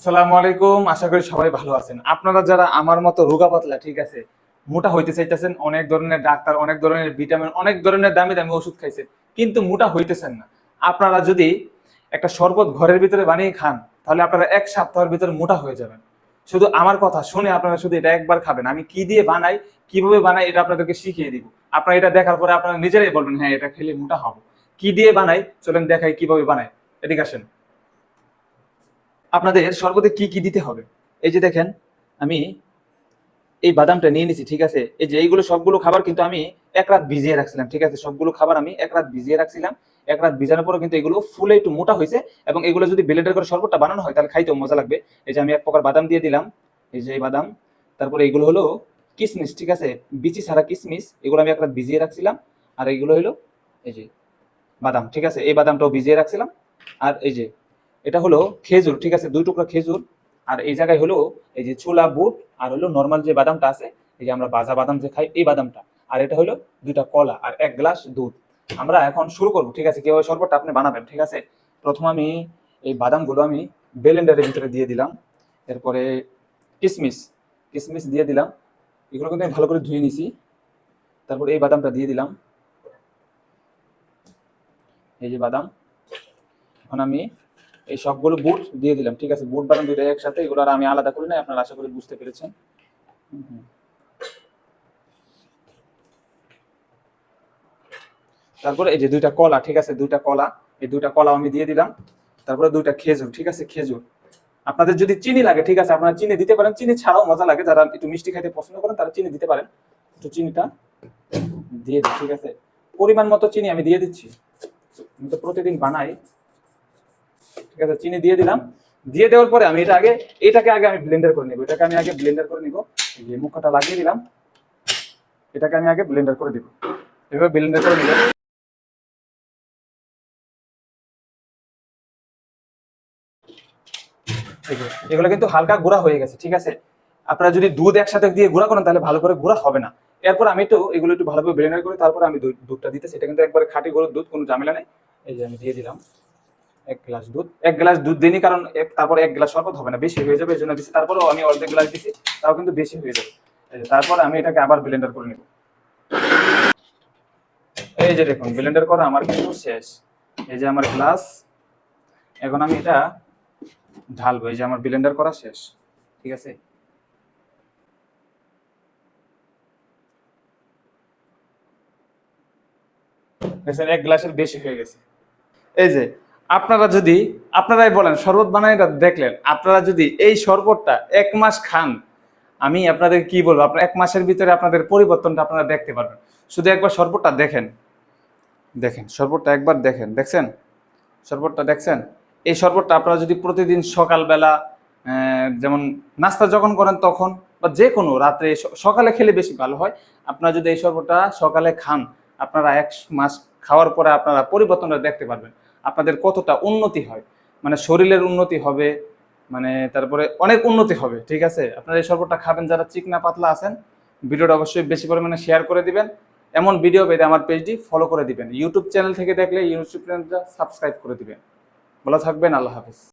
আসসালামু আলাইকুম, আশা করি সবাই ভালো আছেন। আপনারা যারা আমার মতো রোগা পাতলা, ঠিক আছে, মোটা হইতে চাইতেছেন, অনেক ধরনের ডাক্তার, অনেক ধরনের ভিটামিন, অনেক ধরনের দামি দামি ওষুধ খাইছেন, কিন্তু মোটা হইতেছেন না। আপনারা যদি একটা শরবত ঘরের ভিতরে বানিয়ে খান, তাহলে আপনারা এক সপ্তাহের ভিতরে মোটা হয়ে যাবেন। শুধু আমার কথা শুনে আপনারা শুধু এটা একবার খাবেন। আমি কি দিয়ে বানাই, কীভাবে বানাই, এটা আপনাদেরকে শিখিয়ে দিব। আপনারা এটা দেখার পরে আপনারা নিজেরাই বলবেন হ্যাঁ এটা খেলে মোটা হব। কি দিয়ে বানাই, চলেন দেখাই কীভাবে বানাই। এদিকে আসেন। আপনাদের শরবতে কি কি দিতে হবে? এই যে দেখেন, আমি এই বাদামটা নিয়ে নিছি, ঠিক আছে? এই যে এইগুলো সবগুলো খাবার কিন্তু আমি এক রাত ভিজিয়ে রাখছিলাম, ঠিক আছে? সবগুলো খাবার আমি এক রাত ভিজিয়ে রাখছিলাম। এক রাত ভিজানোর পরে কিন্তু এগুলো ফুলে একটু মোটা হয়েছে এবং এগুলো যদি ব্লেন্ডার করে শরবতটা বানানো হয়, তাহলে খাইতেও মজা লাগবে। এই যে আমি এক প্রকার বাদাম দিয়ে দিলাম, এই যে এই বাদাম। তারপরে এগুলো হলো কিসমিস, ঠিক আছে? বিচি ছাড়া কিসমিস, এগুলো আমি এক রাত ভিজিয়ে রাখছিলাম। আর এইগুলো হলো এই যে বাদাম, ঠিক আছে? এই বাদামটাও ভিজিয়ে রাখছিলাম। আর এই যে এটা হলো খেজুর, ঠিক আছে? দুই টুকরা খেজুর। আর এই জায়গায় হলো এই যে ছোলা, বুট আর হলো নর্মাল যে বাদামটা আছে, এই যে আমরা বাজা বাদাম যে খাই, এই বাদামটা। আর এটা হলো দুইটা কলা আর এক গ্লাস দুধ। আমরা এখন শুরু করব, ঠিক আছে? কীভাবে শরবতটা আপনি বানাবেন, ঠিক আছে? প্রথম আমি এই বাদামগুলো আমি ব্লেন্ডারের ভিতরে দিয়ে দিলাম। এরপরে কিসমিস কিসমিস দিয়ে দিলাম। এগুলো কিন্তু আমি ভালো করে ধুয়ে নিছি। তারপর এই বাদামটা দিয়ে দিলাম। এই যে বাদাম। এখন আমি এই সবগুলো বুট দিয়ে দিলাম, ঠিক আছে? বুট বাদাম দুইটা একসাথে, এগুলো আর আমি আলাদা করি না, আপনারা আশা করি বুঝতে পেরেছেন। তারপরে এই যে দুইটা কলা, ঠিক আছে? দুইটা কলা, এই দুইটা কলা আমি দিয়ে দিলাম। তারপরে দুইটা খেজুর, ঠিক আছে? খেজুর। আপনাদের যদি চিনি লাগে, ঠিক আছে? আপনারা চিনি দিতে পারেন। চিনি ছাড়াও মজা লাগে। যারা একটু মিষ্টি খাইতে পছন্দ করেন, তারা চিনি দিতে পারেন। একটু চিনিটা দিয়ে দিই, ঠিক আছে? পরিমাণ মতো চিনি আমি দিয়ে দিচ্ছি। আমি তো প্রতিদিন বানাই। ঠিক আছে, চিনি দিয়ে দিলাম। দিয়ে দেওয়ার পরে আমি এটা আগে এটাকে আগে আমি ব্লেন্ডার করে নিব। এটাকে আমি আগে ব্লেন্ডার করে নিব। যে মুখটা লাগিয়ে দিলাম। এটাকে আমি আগে ব্লেন্ডার করে দিব। এভাবে ব্লেন্ডার করে নিব। এগুলো কিন্তু হালকা গুঁড়া হয়ে গেছে, ঠিক আছে? আপনারা যদি দুধ একসাথে দিয়ে গুঁড়া করেন, তাহলে ভালো করে গুঁড়া হবে না। এরপর আমি তো এগুলো একটু ভালোভাবে ব্লেন্ডার করে তারপর আমি দুধটা দিতে সেটা কিন্তু একবারে খাঁটি গরুর দুধ, কোনো ঝামেলা নেই। এই যে আমি দিয়ে দিলাম। এক গ্লাস দুধ। এক গ্লাস দুধ দিইনি কারণ তারপর এক গ্লাস শরবত হবে না, বেশি হয়ে যাবে এই জন্য দিচ্ছি তারপরেও আমি অর্ধেক গ্লাস দিচ্ছি তাও কিন্তু বেশি হয়ে যাবে। তারপর আমি এটাকে আবার ব্লেন্ডার করে নেব। এই যে দেখুন ব্লেন্ডার করা আমার কিন্তু শেষ। এই যে আমার গ্লাস এখন আমি এটা ঢালবো। এই যে আমার ব্লেন্ডার করা শেষ, ঠিক আছে? এক গ্লাসের বেশি হয়ে গেছে। এই যে আপনারা যদি, আপনারাই বলেন, শরবত বানাইটা দেখলেন, আপনারা যদি এই শরবতটা এক মাস খান, আমি আপনাদের কি বলব, আপনার এক মাসের ভিতরে আপনাদের পরিবর্তনটা আপনারা দেখতে পারবেন। শুধু একবার শরবতটা দেখেন দেখেন, শরবতটা একবার দেখেন, দেখছেন? শরবতটা দেখছেন? এই শরবতটা আপনারা যদি প্রতিদিন সকালবেলা যেমন নাস্তা যখন করেন তখন, বা যে কোনো রাত্রে সকালে খেলে বেশি ভালো হয়, আপনারা যদি এই শরবতটা সকালে খান, আপনারা এক মাস খাওয়ার পরে আপনারা পরিবর্তনটা দেখতে পারবেন। আপনাদের কতটা উন্নতি হয়? মানে শরীরের উন্নতি হবে মানে তারপরে অনেক উন্নতি হবে, ঠিক আছে? আপনারা এই শরবতটা খাবেন, যারা চিকনা পাতলা আছেন, ভিডিওটা অবশ্যই বেশি পরিমাণে শেয়ার করে দিবেন। এমন ভিডিও পেতে আমার পেজটি ফলো করে দিবেন। ইউটিউব চ্যানেল থেকে দেখলে ইউটিউব চ্যানেলটা সাবস্ক্রাইব করে দিবেন। ভালো থাকবেন, আল্লাহ হাফিজ।